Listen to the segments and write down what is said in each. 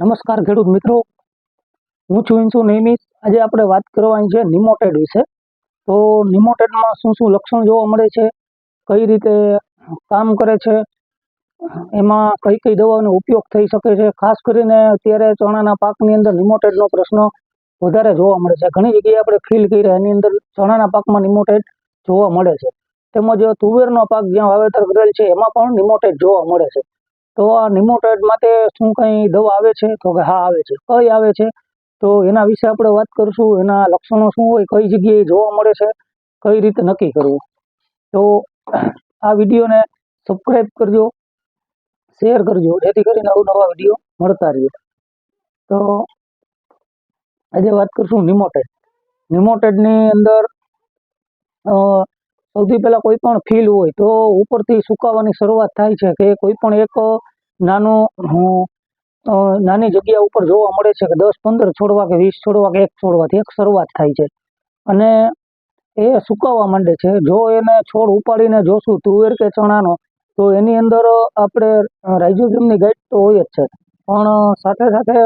નમસ્કાર ખેડૂત મિત્રો. હું છું ઇન્સુ નિયમિત. આજે આપણે વાત કરવાની છે નિમોટેડ વિશે. તો નિમોટેડમાં શું શું લક્ષણ જોવા મળે છે? કઈ રીતે કામ કરે છે? એમાં કઈ કઈ દવાનો ઉપયોગ થઈ શકે છે? ખાસ કરીને અત્યારે ચણાના પાકની અંદર નિમોટેડનો પ્રશ્ન વધારે જોવા મળે છે. ઘણી જગ્યાએ આપણે ફીલ કર્યા એની અંદર ચણાના પાકમાં નિમોટેડ જોવા મળે છે. તેમજ તુવેરનો પાક જ્યાં વાવેતર કરેલ છે, એમાં પણ નિમોટેડ જોવા મળે છે. તો આ નિમોટેડ માટે શું કંઈ દવા આવે છે? તો કે હા, આવે છે. કઈ આવે છે? તો એના વિશે આપણે વાત કરીશું. એના લક્ષણો શું હોય, કઈ જગ્યાએ જોવા મળે છે, કઈ રીતે નક્કી કરવું. તો આ વિડીયોને સબસ્ક્રાઈબ કરજો શેર કરજો. જેથી કરીને અવનવા વીડિયો મળતા રહીએ તો આજે વાત કરશું નિમોટેડ નિમોટેડની અંદર સૌથી પહેલાં કોઈ પણ ફીલ હોય તો ઉપરથી સુકાવાની શરૂઆત થાય છે કે કોઈ પણ એક નાનું નાની જગ્યા ઉપર જોવા મળે છે કે દસ, પંદર છોડવા કે વીસ છોડવા કે એક છોડવાથી એક શરૂઆત થાય છે. અને એ સુકાવા માંડે છે. જો એને છોડ ઉપાડીને જોશું તુવેર કે ચણાનો, તો એની અંદર આપણે રાઇઝોબિયમની ગાઈડ તો હોય જ છે. પણ સાથે સાથે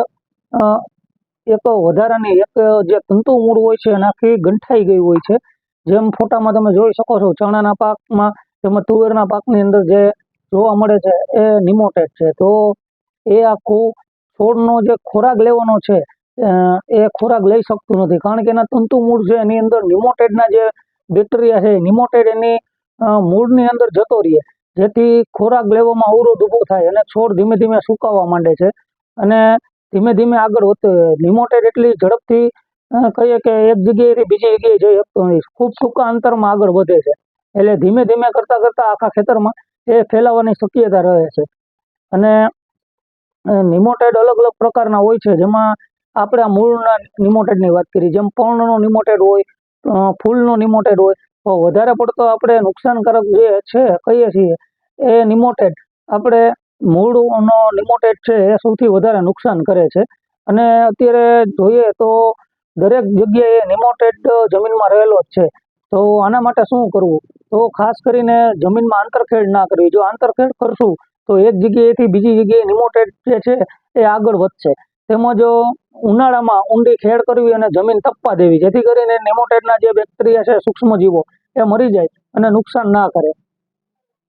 એક વધારાની એક જે તંતુ મૂળ હોય છે, એના આખી ગંઠાઈ ગઈ હોય છે. જેમ ફોટામાં તમે જોઈ શકો છો, ચણાના પાકમાં તેમજ તુવેરના પાકની અંદર જે જોવા મળે છે, એ નિમોટેડ છે. તો એ આખું છોડનો જે ખોરાક લેવાનો છે એ ખોરાક લઈ શકતું નથી. કારણ કે એના તંતુ મૂળ છે, એની અંદર નિમોટેડના જે બેક્ટેરિયા છે નિમોટેડ એની મૂળની અંદર જતો રહે. જેથી ખોરાક લેવામાં અવરોધ ઊભો થાય અને છોડ ધીમે ધીમે સુકાવા માંડે છે. અને ધીમે ધીમે આગળ વધતો નિમોટેડ એટલી ઝડપથી કહીએ કે એક જગ્યાએથી બીજી જગ્યાએ જઈ શકતો નથી. ખૂબ ટૂંકા અંતરમાં આગળ વધે છે. એટલે ધીમે ધીમે કરતાં કરતાં આખા ખેતરમાં એ ફેલાવાની શક્યતા રહે છે. અને નિમોટેડ અલગ અલગ પ્રકારના હોય છે. જેમાં આપણે આ મૂળના નિમોટેડની વાત કરી. જેમ પર્ણનો નિમોટેડ હોય ફૂલનો નિમોટેડ હોય, તો વધારે પડતો આપણે નુકસાનકારક જે છે, કહીએ છીએ, એ નિમોટેડ આપણે મૂળનો નિમોટેડ છે, એ સૌથી વધારે નુકસાન કરે છે. અને અત્યારે જોઈએ તો દરેક જગ્યાએ નિમોટેડ જમીનમાં રહેલો જ છે. તો આના માટે શું કરવું? તો ખાસ કરીને જમીનમાં આંતરખેડ ના કરવી. જો આંતરખેડ કરશું, તો એક જગ્યાએથી બીજી જગ્યાએ નિમોટેડ જે છે, એ આગળ વધશે. તેમજ ઉનાળામાં ઊંડી ખેડ કરવી અને જમીન તપવા દેવી. જેથી કરીને નિમોટેડના જે બેક્ટેરિયા છે, સૂક્ષ્મજીવો, એ મરી જાય અને નુકસાન ના કરે.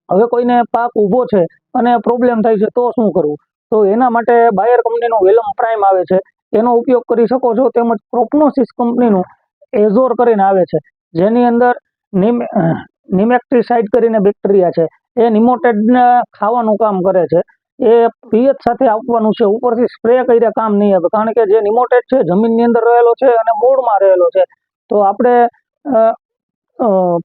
હવે કોઈને પાક ઊભો છે અને પ્રોબ્લેમ થાય છે, તો શું કરવું? તો એના માટે બાયર કંપનીનું વેલમ પ્રાઇમ આવે છે. એનો ઉપયોગ કરી શકો છો તેમજ પ્રોપનોસિસ કંપનીનું એઝોર કરીને આવે છે. જેની અંદર નિમ નિમેક્ટ્રીસાઇડ કરીને બેક્ટેરિયા છે. એ નિમોટેડને ખાવાનું કામ કરે છે. એ પિયત સાથે આપવાનું છે. ઉપરથી સ્પ્રે કર્યા કામ નહીં આવે. કારણ કે જે નિમોટેડ છે, જમીનની અંદર રહેલો છે અને મૂળમાં રહેલો છે. તો આપણે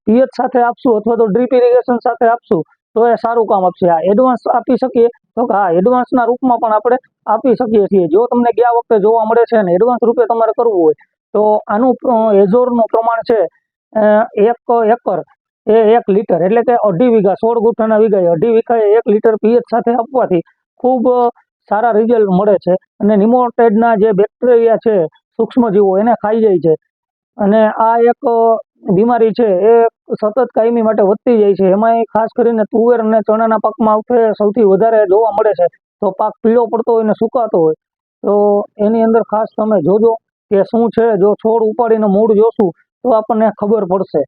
પિયત સાથે આપશું અથવા તો ડ્રીપ ઇરિગેશન સાથે આપશું તો એ સારું કામ આપશે. આ એડવાન્સ આપી શકીએ તો કે હા એડવાન્સના રૂપમાં પણ આપણે આપી શકીએ છીએ. જો તમને ગયા વખતે જોવા મળે છે અને એડવાન્સ રૂપે તમારે કરવું હોય, તો આનું એઝોરનું પ્રમાણ છે એક એકર એ એક લીટર. એટલે કે અઢી વીઘા, સોળ ગુઠ્ઠાના વીઘાએ અઢી વીઘાએ એક લીટર પીએચ સાથે આપવાથી ખૂબ સારા રિઝલ્ટ મળે છે. અને નિમોટેડના જે બેક્ટેરિયા છે, સૂક્ષ્મજીવો, એને ખાઈ જાય છે. અને આ એક બીમારી છે, એ સતત કાયમી માટે વધતી જાય છે. એમાંય ખાસ કરીને તુવેર અને ચણાના પાકમાં આવશે સૌથી વધારે જોવા મળે છે. તો પાક પીળો પડતો હોય ને સુકાતો હોય, તો એની અંદર ખાસ તમે જોજો કે શું છે. જો છોડ ઉપાડીને મૂળ જોશું, તો આપણને ખબર પડશે.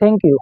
Thank you